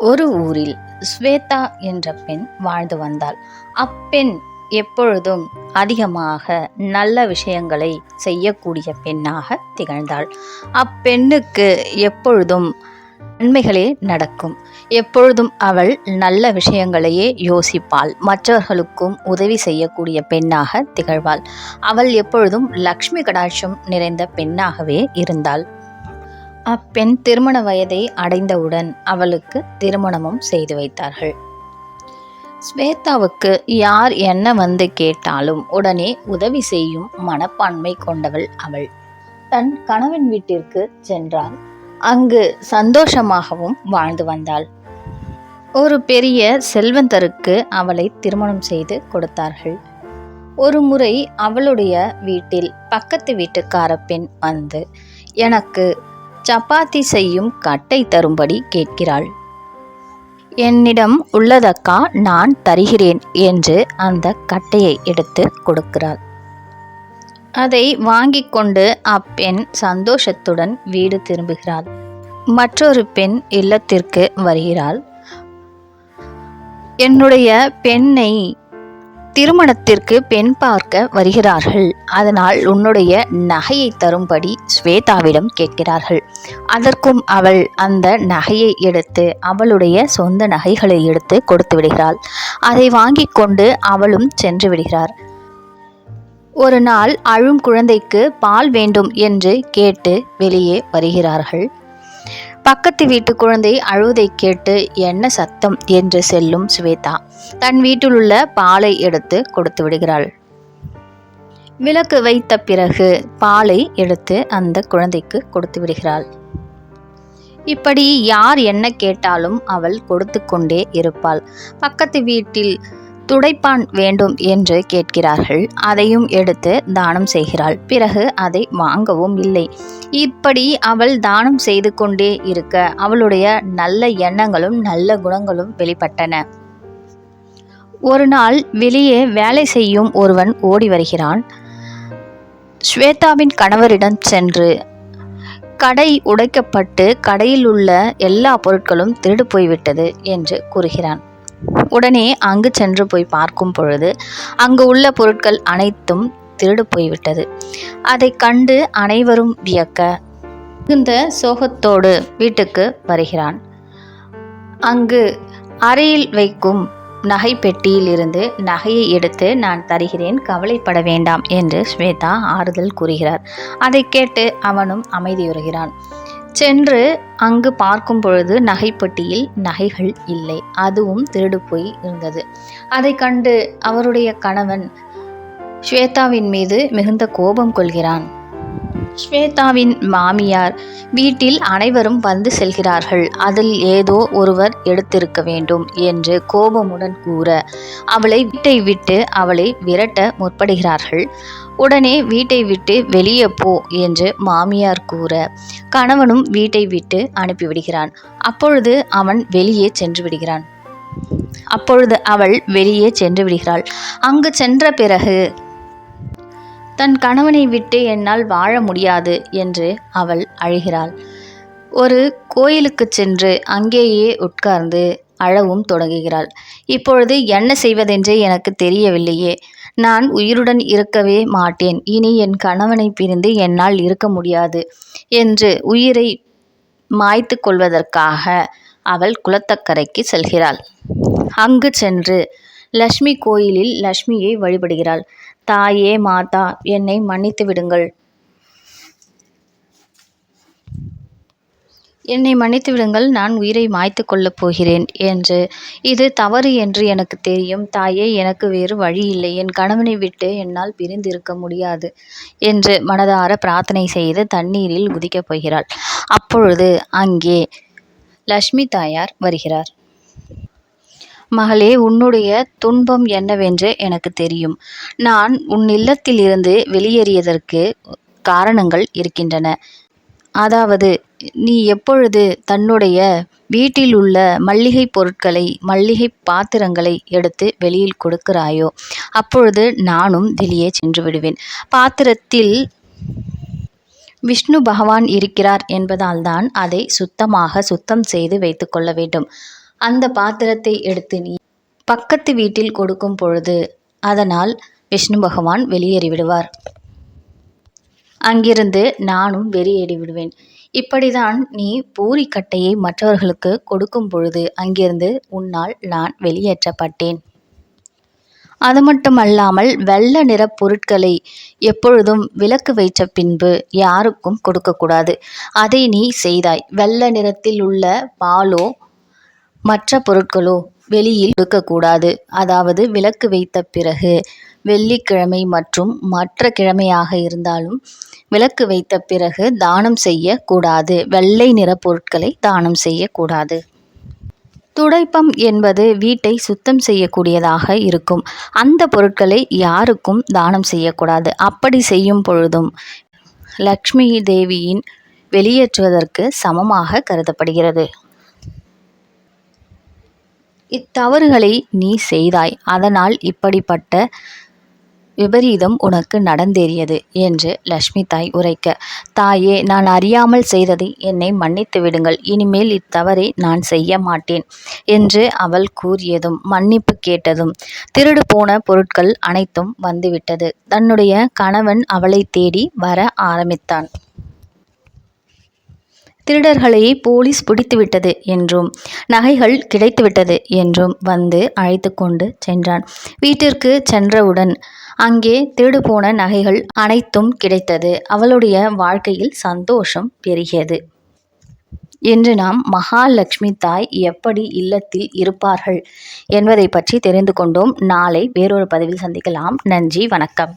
ஒரு ஊரில் ஸ்வேதா என்ற பெண் வாழ்ந்து வந்தாள். அப்பெண் எப்பொழுதும் அதிகமாக நல்ல விஷயங்களை செய்யக்கூடிய பெண்ணாக திகழ்ந்தாள். அப்பெண்ணுக்கு எப்பொழுதும் நன்மைகளே நடக்கும். எப்பொழுதும் அவள் நல்ல விஷயங்களையே யோசிப்பாள். மற்றவர்களுக்கும் உதவி செய்யக்கூடிய பெண்ணாக திகழ்வாள். அவள் எப்பொழுதும் லக்ஷ்மி கடாட்சம் நிறைந்த பெண்ணாகவே இருந்தாள். அப்பெண் திருமண வயதை அடைந்தவுடன் அவளுக்கு திருமணமும் செய்து வைத்தார்கள். ஸ்வேதாவுக்கு யார் என்ன வந்து கேட்டாலும் உடனே உதவி செய்யும் மனப்பான்மை கொண்டவள் அவள். தன் கணவன் வீட்டிற்கு சென்றாள். அங்கு சந்தோஷமாகவும் வாழ்ந்து வந்தாள். ஒரு பெரிய செல்வந்தருக்கு அவளை திருமணம் செய்து கொடுத்தார்கள். ஒரு முறை அவளுடைய வீட்டில் பக்கத்து வீட்டுக்கார பெண் வந்து எனக்கு சப்பாத்தி செய்யும் கட்டை தரும்படி கேட்கிறாள். என்னிடம் உள்ளதக்கா நான் தருகிறேன் என்று அந்த கட்டையை எடுத்து கொடுக்கிறாள். அதை வாங்கி கொண்டு அப்பெண் சந்தோஷத்துடன் வீடு திரும்புகிறாள். மற்றொரு பெண் இல்லத்திற்கு வருகிறாள். என்னுடைய பெண்ணை திருமணத்திற்கு பெண் பார்க்க வருகிறார்கள். அதனால் உன்னுடைய நகையை தரும்படி ஸ்வேதாவிடம் கேட்கிறார்கள். அதற்கும் அவள் அந்த நகையை எடுத்து அவளுடைய சொந்த நகைகளை எடுத்து கொடுத்து விடுகிறாள். அதை வாங்கி கொண்டு அவளும் சென்று விடுகிறார். ஒரு நாள் அழும் குழந்தைக்கு பால் வேண்டும் என்று கேட்டு வெளியே வருகிறார்கள். பக்கத்து வீட்டு குழந்தை அழுவதை கேட்டு என்ன சத்தம் என்று செல்லும் ஸ்வேதா தன் வீட்டில் உள்ள பாலை எடுத்து கொடுத்து விடுகிறாள். விளக்கு வைத்த பிறகு பாலை எடுத்து அந்த குழந்தைக்கு கொடுத்து விடுகிறாள். இப்படி யார் என்ன கேட்டாலும் அவள் கொடுத்து கொண்டே இருப்பாள். பக்கத்து வீட்டில் துடைப்பான் வேண்டும் என்று கேட்கிறார்கள். அதையும் எடுத்து தானம் செய்கிறாள். பிறகு அதை வாங்கவும் இல்லை. இப்படி அவள் தானம் செய்து கொண்டே இருக்க அவளுடைய நல்ல எண்ணங்களும் நல்ல குணங்களும் வெளிப்பட்டன. ஒரு நாள் வெளியே வேலை செய்யும் ஒருவன் ஓடி வருகிறான். ஸ்வேதாவின் கணவரிடம் சென்று கடை உடைக்கப்பட்டு கடையில் உள்ள எல்லா பொருட்களும் திருடு போய்விட்டது என்று கூறுகிறான். உடனே அங்கு சென்று போய் பார்க்கும் பொழுது அங்கு உள்ள பொருட்கள் அனைத்தும் திருடு போய்விட்டது. அதை கண்டு அனைவரும் வியக்க மிகுந்த சோகத்தோடு வீட்டுக்கு வருகிறான். அங்கு அறையில் வைக்கும் நகை பெட்டியில் இருந்து நகையை எடுத்து நான் தருகிறேன் கவலைப்பட வேண்டாம் என்று ஸ்வேதா ஆறுதல் கூறுகிறார். அதை கேட்டு அவனும் அமைதியுறுகிறான். சென்று அங்கு பார்க்கும் பொழுது நகைப்பட்டியில் நகைகள் இல்லை. அதுவும் திருடு போய் இருந்தது. அதை கண்டு அவருடைய கணவன் ஸ்வேதாவின் மீது மிகுந்த கோபம் கொள்கிறான். ஸ்வேதாவின் மாமியார் வீட்டில் அனைவரும் வந்து செல்கிறார்கள். அதில் ஏதோ ஒருவர் எடுத்திருக்க வேண்டும் என்று கோபமுடன் கூற அவளை வீட்டை விட்டு அவளை விரட்ட முற்படுகிறார்கள். உடனே வீட்டை விட்டு வெளியே போ என்று மாமியார் கூற கணவனும் வீட்டை விட்டு அனுப்பிவிடுகிறான் அப்பொழுது அவன் வெளியே சென்று விடுகிறான். அப்பொழுது அவள் வெளியே சென்று விடுகிறாள். அங்கு சென்ற பிறகு தன் கணவனை விட்டு என்னால் வாழ முடியாது என்று அவள் அழுகிறாள். ஒரு கோயிலுக்கு சென்று அங்கேயே உட்கார்ந்து அழவும் தொடங்குகிறாள். இப்பொழுது என்ன செய்வதென்றே எனக்கு தெரியவில்லையே. நான் உயிருடன் இருக்கவே மாட்டேன். இனி என் கணவனை பிரிந்து என்னால் இருக்க முடியாது என்று உயிரை மாய்த்து கொள்வதற்காக அவள் குளத்தக்கரைக்கு செல்கிறாள். அங்கு சென்று லக்ஷ்மி கோயிலில் லக்ஷ்மியை வழிபடுகிறாள். தாயே மாதா என்னை மன்னித்து விடுங்கள். என்னை மன்னித்து விடுங்கள் நான் உயிரை மாய்த்து கொள்ளப் போகிறேன் என்று. இது தவறு என்று எனக்கு தெரியும். தாயே எனக்கு வேறு வழி இல்லை. என் கணவனை விட்டு என்னால் பிரிந்திருக்க முடியாது என்று மனதார பிரார்த்தனை செய்து தண்ணீரில் குதிக்கப் போகிறாள். அப்பொழுது அங்கே லக்ஷ்மி தாயார் வருகிறார். மகளே உன்னுடைய துன்பம் என்னவென்று எனக்கு தெரியும். நான் உன் இல்லத்திலிருந்து வெளியேறியதற்கு காரணங்கள் இருக்கின்றன. அதாவது நீ எப்பொழுது தன்னுடைய வீட்டில் உள்ள மல்லிகை பொருட்களை மல்லிகை பாத்திரங்களை எடுத்து வெளியில் கொடுக்கிறாயோ அப்பொழுது நானும் வெளியே சென்று விடுவேன். பாத்திரத்தில் விஷ்ணு பகவான் இருக்கிறார் என்பதால்தான் அதை சுத்தமாக சுத்தம் செய்து வைத்துக்கொள்ள வேண்டும். அந்த பாத்திரத்தை எடுத்து நீ பக்கத்து வீட்டில் கொடுக்கும் பொழுது அதனால் விஷ்ணு பகவான் வெளியேறிவிடுவார். அங்கிருந்து நானும் வெறியேறி விடுவேன். இப்படிதான் நீ பூரிக்கட்டையை மற்றவர்களுக்கு கொடுக்கும் பொழுது அங்கிருந்து உன்னால் நான் வெளியேற்றப்பட்டேன். அது மட்டுமல்லாமல் வெள்ள நிற பொருட்களை எப்பொழுதும் விலக்கு வைத்த பின்பு யாருக்கும் கொடுக்கக்கூடாது அதை நீ செய்தாய். வெள்ள நிறத்தில் உள்ள பாலோ மற்ற பொருட்களோ வெளியில் கொடுக்கக்கூடாது. அதாவது விளக்கு வைத்த பிறகு வெள்ளிக்கிழமை மற்றும் மற்ற கிழமையாக இருந்தாலும் விளக்கு வைத்த பிறகு தானம் செய்யக்கூடாது. வெள்ளை நிற பொருட்களை தானம் செய்யக்கூடாது. துடைப்பம் என்பது வீட்டை சுத்தம் செய்யக்கூடியதாக இருக்கும். அந்த பொருட்களை யாருக்கும் தானம் செய்யக்கூடாது. அப்படி செய்யும் பொழுதும் லக்ஷ்மி தேவியின் வெளியேற்றுவதற்கு சமமாக கருதப்படுகிறது. இத்தவறுகளை நீ செய்தாய். அதனால் இப்படிப்பட்ட விபரீதம் உனக்கு நடந்தேறியது என்று லட்சுமி தாய் உரைக்க தாயே நான் அறியாமல் செய்ததை என்னை மன்னித்து விடுங்கள். இனிமேல் இத்தவறை நான் செய்ய மாட்டேன் என்று அவள் கூறியதும் மன்னிப்பு கேட்டதும் திருடு போன பொருட்கள் அனைத்தும் வந்துவிட்டது. தன்னுடைய கணவன் அவளை தேடி வர ஆரம்பித்தான். திருடர்களை போலீஸ் பிடித்துவிட்டது என்றும் நகைகள் கிடைத்துவிட்டது என்றும் வந்து அழைத்து கொண்டு சென்றான். வீட்டிற்கு சென்றவுடன் அங்கே திருடு போன நகைகள் அனைத்தும் கிடைத்தது. அவளுடைய வாழ்க்கையில் சந்தோஷம் பெருகியது. இன்று நாம் மகாலட்சுமி தாய் எப்படி இல்லத்தில் இருப்பார்கள் என்பதை பற்றி தெரிந்து கொண்டோம். நாளை வேறொரு பதிவில் சந்திக்கலாம். நன்றி வணக்கம்.